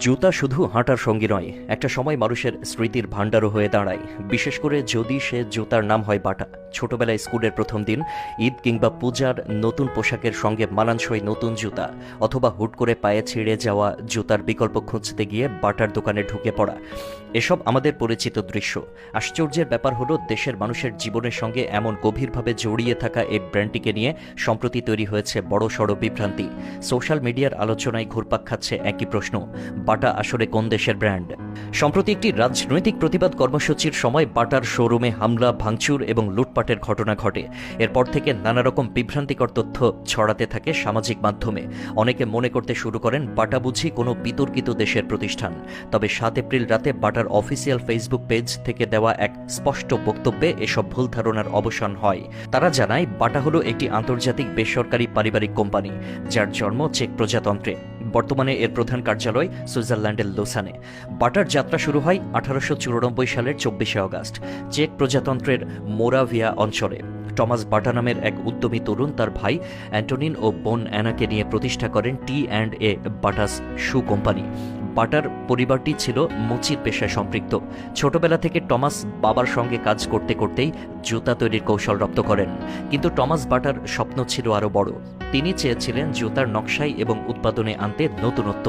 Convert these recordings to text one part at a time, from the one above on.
জুতা শুধু হাঁটার সঙ্গী নয়, একটা সময় মানুষের স্মৃতির ভাণ্ডারও হয়ে দাঁড়ায়। বিশেষ করে যদি সে জুতার নাম হয় বাটা। ছোটবেলায় স্কুলের প্রথম দিন, ঈদ কিংবা পূজার নতুন পোশাকের সঙ্গে মানানসই নতুন জুতা অথবা হুট করে পায়ে ছিঁড়ে যাওয়া জুতার বিকল্প খুঁজতে গিয়ে বাটার দোকানে ঢুকে পড়া। এসব আমাদের পরিচিত দৃশ্য। আশ্চর্যের ব্যাপার হলো, দেশের মানুষের জীবনের সঙ্গে এমন গভীরভাবে জড়িয়ে থাকা এই ব্র্যান্ডটিকে নিয়ে সম্প্রতি তৈরি হয়েছে বড় সড় বিভ্রান্তি। সোশ্যাল মিডিয়ার আলোচনায় ঘুরপাক খাচ্ছে একই প্রশ্ন, বাটা আসলে কোন দেশের ব্র্যান্ড? সম্প্রতি একটি রাজনৈতিক প্রতিবাদ কর্মসূচির সময় বাটার শোরুমে হামলা, ভাঙচুর এবং লুটপাটের ঘটনা ঘটে। এরপর থেকে নানা রকম বিভ্রান্তিকর তথ্য ছড়াতে থাকে সামাজিক মাধ্যমে। অনেকে মনে করতে শুরু করেন, বাটা বুঝি কোনো বিতর্কিত দেশের প্রতিষ্ঠান। তবে সাত এপ্রিল রাতে বাটার অফিসিয়াল ফেসবুক পেজ থেকে দেওয়া এক স্পষ্ট বক্তব্যে এসব ভুল ধারণার অবসান হয়। তারা জানায়, বাটা হলো একটি আন্তর্জাতিক বেসরকারি পারিবারিক কোম্পানি, যার জন্ম চেক প্রজাতন্ত্রে। বর্তমানে এর প্রধান কার্যালয় সুইজারল্যান্ডের লোসানে। বাটার যাত্রা শুরু হয় আঠারোশো চুরানব্বই সালের চব্বিশে অগাস্ট, চেক প্রজাতন্ত্রের মোরাভিয়া অঞ্চলে। টমাস বাটা নামের এক উদ্যমী তরুণ তার ভাই অ্যান্টনিন ও বোন অ্যানাকে নিয়ে প্রতিষ্ঠা করেন T and A Bata's shoe company. Butter পরিবারটি ছিল মুচির পেশায় সম্পৃক্ত। ছোটবেলা থেকে টমাস বাবার সঙ্গে কাজ করতে করতেই জুতা তৈরির কৌশল রপ্ত করেন। কিন্তু টমাস বাটার স্বপ্ন ছিল আরও বড়। তিনি চেয়েছিলেন জুতার নকশায় এবং উৎপাদনে আনতে নতুনত্ব।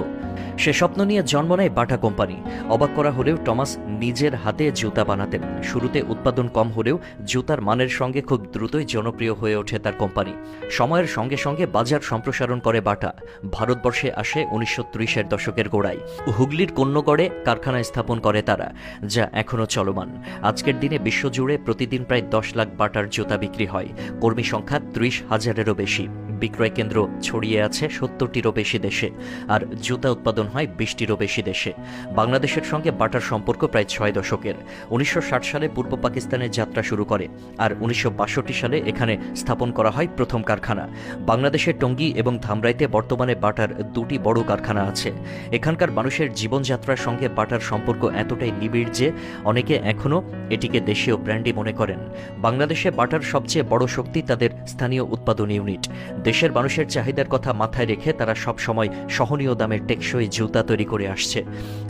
সে স্বপ্ন নিয়ে জন্ম নেয় বাটা কোম্পানি। অবাক করা হলেও টমাস নিজের হাতে জুতা বানাতেন। শুরুতে উৎপাদন কম হলেও জুতার মানের সঙ্গে খুব দ্রুতই জনপ্রিয় হয়ে ওঠে তার কোম্পানি। সময়ের সঙ্গে সঙ্গে বাজার সম্প্রসারণ করে বাটা। ভারতবর্ষে আসে উনিশশো ত্রিশের দশকের গোড়ায়। হুগলির কন্যগড়ে কারখানা স্থাপন করে তারা, যা এখনও চলমান। আজকের দিনে বিশ্বজুড়ে প্রতিদিন প্রায় দশ লাখ বাটার জুতা বিক্রি হয়। কর্মী সংখ্যা ত্রিশ হাজারেরও বেশি। বিক্রয় কেন্দ্র ছড়িয়ে আছে সত্তরটিরও বেশি দেশে, আর জুতা উৎপাদন হয় বিশটিরও বেশি দেশে। বাংলাদেশের সঙ্গে বাটার সম্পর্ক প্রায় ছয় দশকের। উনিশশো ষাট সালে পূর্ব পাকিস্তানের যাত্রা শুরু করে, আর উনিশশো বাষট্টি সালে এখানে স্থাপন করা হয় প্রথম কারখানা। বাংলাদেশের টঙ্গী এবং ধামরাইতে বর্তমানে বাটার দুটি বড় কারখানা আছে। এখানকার মানুষের জীবনযাত্রার সঙ্গে বাটার সম্পর্ক এতটাই নিবিড় যে, অনেকে এখনও এটিকে দেশীয় ব্র্যান্ডই মনে করেন। বাংলাদেশে বাটার সবচেয়ে বড় শক্তি তাদের স্থানীয় উৎপাদন ইউনিট। দেশের মানুষের চাহিদার কথা মাথায় রেখে তারা সব সময় সহনীয় দামের টেকসই জুতা তৈরি করে আসছে।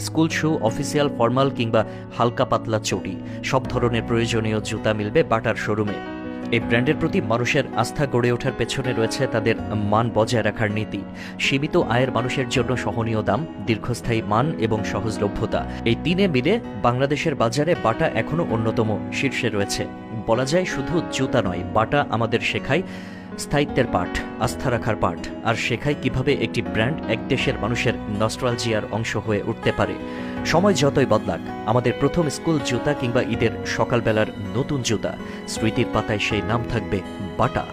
স্কুল শু, অফিসিয়াল, ফর্মাল কিংবা হালকা পাতলা চটি, সব ধরনের প্রয়োজনীয় জুতা মিলবে বাটার শোরুমে। এই ব্র্যান্ডের প্রতি মানুষের আস্থা গড়ে ওঠার পেছনে রয়েছে তাদের মান বজায় রাখার নীতি। সীমিত আয়ের মানুষের জন্য সহনীয় দাম, দীর্ঘস্থায়ী মান এবং সহজলভ্যতা, এই তিনে মিলে বাংলাদেশের বাজারে বাটা এখনও অন্যতম শীর্ষে রয়েছে। বলা যায় শুধু জুতা নয়, বাটা আমাদের শেখায় স্থায়িত্বের পাঠ, আস্থা রাখার পাঠ, আর শেখায় কীভাবে একটি ব্র্যান্ড এক দেশের মানুষের নস্ট্রালজিয়ার অংশ হয়ে উঠতে পারে। সময় যতই বদলাক, আমাদের প্রথম স্কুল জুতা কিংবা ঈদের সকালবেলার নতুন জুতা, স্মৃতির পাতায় সেই নাম থাকবে বাটা।